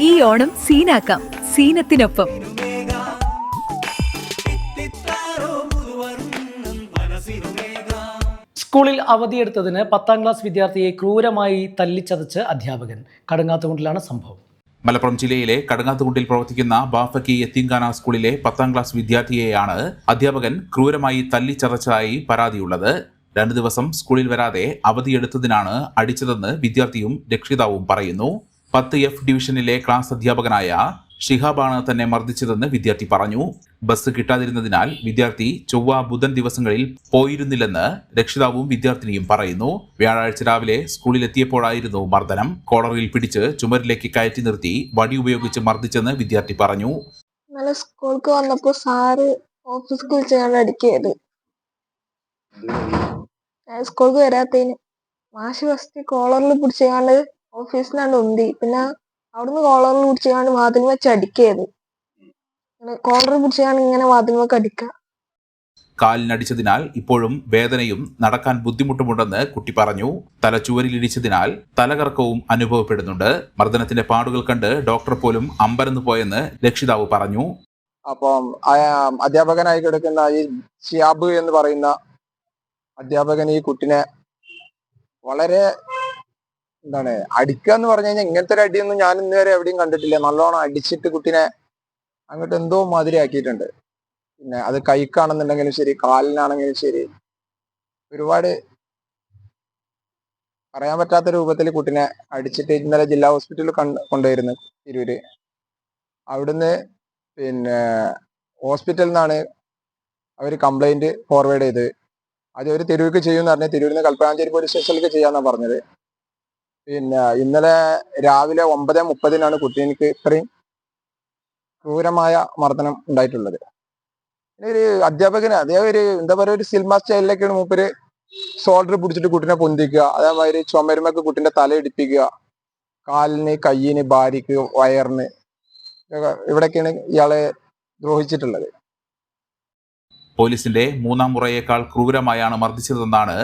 ഈ ഓണം സീനാക്കാം. സീനത്തിനൊപ്പം. സ്കൂളിൽ അവധിയെടുത്തതിന് പത്താം ക്ലാസ് വിദ്യാർത്ഥിയെ ക്രൂരമായി തല്ലിച്ചതച്ച് അധ്യാപകൻ. കടുങ്ങാത്തുകൊണ്ടിലാണ് സംഭവം. മലപ്പുറം ജില്ലയിലെ കടങ്ങാത്തുകുണ്ടിൽ പ്രവർത്തിക്കുന്ന ബാഫക്കി എത്തിങ്കാന സ്കൂളിലെ പത്താം ക്ലാസ് വിദ്യാർത്ഥിയെയാണ് അധ്യാപകൻ ക്രൂരമായി തല്ലിച്ചതച്ചതായി പരാതിയുള്ളത്. രണ്ടു ദിവസം സ്കൂളിൽ വരാതെ അവധിയെടുത്തതിനാണ് അടിച്ചതെന്ന് വിദ്യാർത്ഥിയും രക്ഷിതാവും പറയുന്നു. പത്ത് എഫ് ഡിവിഷനിലെ ക്ലാസ് അധ്യാപകനായ ഷിഹാബാണ് തന്നെ മർദ്ദിച്ചതെന്ന് വിദ്യാർത്ഥി പറഞ്ഞു. ബസ് കിട്ടാതിരുന്നതിനാൽ വിദ്യാർത്ഥി ചൊവ്വ ബുധൻ ദിവസങ്ങളിൽ പോയിരുന്നില്ലെന്ന് രക്ഷിതാവും വിദ്യാർത്ഥിനിയും പറയുന്നു. വ്യാഴാഴ്ച രാവിലെ സ്കൂളിലെത്തിയപ്പോഴായിരുന്നു മർദ്ദനം. കോളറിൽ പിടിച്ച് ചുമരിലേക്ക് കയറ്റി നിർത്തി വടി ഉപയോഗിച്ച് മർദ്ദിച്ചെന്ന് വിദ്യാർത്ഥി പറഞ്ഞു. ഇന്നലെ സ്കൂൾക്ക് വന്നപ്പോ സാറ് ഓഫീസിൽ ഞാൻ സ്കൂൾക്ക് വരാത്തതിന് മാഷ് ഫസ്റ്റ് കോളറിൽ പിടിച്ചാണ്ട് ഓഫീസിനാണ്ട് ഉന്തി. പിന്നെ അവിടുന്ന് കോളറിൽ പിടിച്ചാണ് വാതിൽ വെച്ച് അടിക്കയത് കോളർ പിടിച്ചാണ് ഇങ്ങനെ വാതിൽ വെക്ക് അടിക്കുക കാലിനടിച്ചതിനാൽ ഇപ്പോഴും വേദനയും നടക്കാൻ ബുദ്ധിമുട്ടുമുണ്ടെന്ന് കുട്ടി പറഞ്ഞു. തലച്ചുവരിലിടിച്ചതിനാൽ തലകറക്കവും അനുഭവപ്പെടുന്നുണ്ട്. മർദ്ദനത്തിന്റെ പാടുകൾ കണ്ട് ഡോക്ടർ പോലും അമ്പരന്ന് പോയെന്ന് രക്ഷിതാവ് പറഞ്ഞു. അപ്പം ആ- അധ്യാപകനായി കിടക്കുന്ന ഈ ഷിയാബ് എന്ന് പറയുന്ന അധ്യാപകൻ ഈ കുട്ടിനെ വളരെ എന്താണ് അടിക്കുക എന്ന് പറഞ്ഞു കഴിഞ്ഞാൽ ഇങ്ങനത്തെ ഒരു അടിയൊന്നും ഞാൻ ഇന്ന് വരെ എവിടെയും കണ്ടിട്ടില്ല. നല്ലോണം അടിച്ചിട്ട് കുട്ടിനെ അങ്ങോട്ട് എന്തോ മാതിരി ആക്കിയിട്ടുണ്ട്. പിന്നെ അത് കൈക്കാണെന്നുണ്ടെങ്കിലും ശരി കാലിനാണെങ്കിലും ശരി ഒരുപാട് പറയാൻ പറ്റാത്ത രൂപത്തിൽ കുട്ടിനെ അടിച്ചിട്ട് ഇന്നലെ ജില്ലാ ഹോസ്പിറ്റലിൽ കണ്ട് കൊണ്ടുപോയിരുന്നു തിരൂര്. അവിടുന്ന് പിന്നെ ഹോസ്പിറ്റലിൽ നിന്നാണ് അവർ കംപ്ലൈന്റ് ഫോർവേഡ് ചെയ്ത്. അത് അവർ തിരൂർക്ക് ചെയ്യുമെന്ന് പറഞ്ഞ് തിരൂരിൽ നിന്ന് കൽപ്പനാഞ്ചേരി പോലീസ് സ്റ്റേഷനിലേക്ക് ചെയ്യാന്നാണ് പറഞ്ഞത്. പിന്നെ ഇന്നലെ രാവിലെ ഒമ്പത് മുപ്പതിനാണ് കുട്ടീനിക്ക് ഇത്രയും ക്രൂരമായ മർദ്ദനം ഉണ്ടായിട്ടുള്ളത്. ഒരു അധ്യാപകന് അതേ ഒരു എന്താ പറയുക ഒരു സിനിമ സ്റ്റൈലിലേക്കാണ് മൂപ്പര് ഷോൾഡർ പിടിച്ചിട്ട് കുട്ടിനെ പൊന്തിക്കുക. അതേമാതിരി ചുമരുമൊക്കെ കുട്ടിന്റെ തല ഇടിപ്പിക്കുക. കാലിന് കയ്യിന് ഭാര്യക്ക് വയറിന് ഇവിടെയൊക്കെയാണ് ഇയാളെ ദ്രോഹിച്ചിട്ടുള്ളത്. പോലീസിന്റെ മൂന്നാം മുറയേക്കാൾ ക്രൂരമായാണ് മർദ്ദിച്ചതെന്നാണ്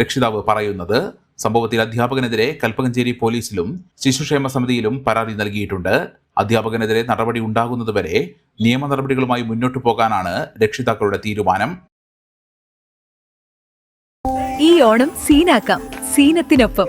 രക്ഷിതാവ് പറയുന്നത്. സംഭവത്തിൽ അധ്യാപകനെതിരെ കൽപ്പകഞ്ചേരി പോലീസിലും ശിശുക്ഷേമ സമിതിയിലും പരാതി നൽകിയിട്ടുണ്ട്. അധ്യാപകനെതിരെ നടപടി ഉണ്ടാകുന്നതുവരെ നിയമ നടപടികളുമായി മുന്നോട്ടു പോകാനാണ് രക്ഷിതാക്കളുടെ തീരുമാനം. ഈ ഓണം സീനാക്കാം. സീനത്തിനൊപ്പം.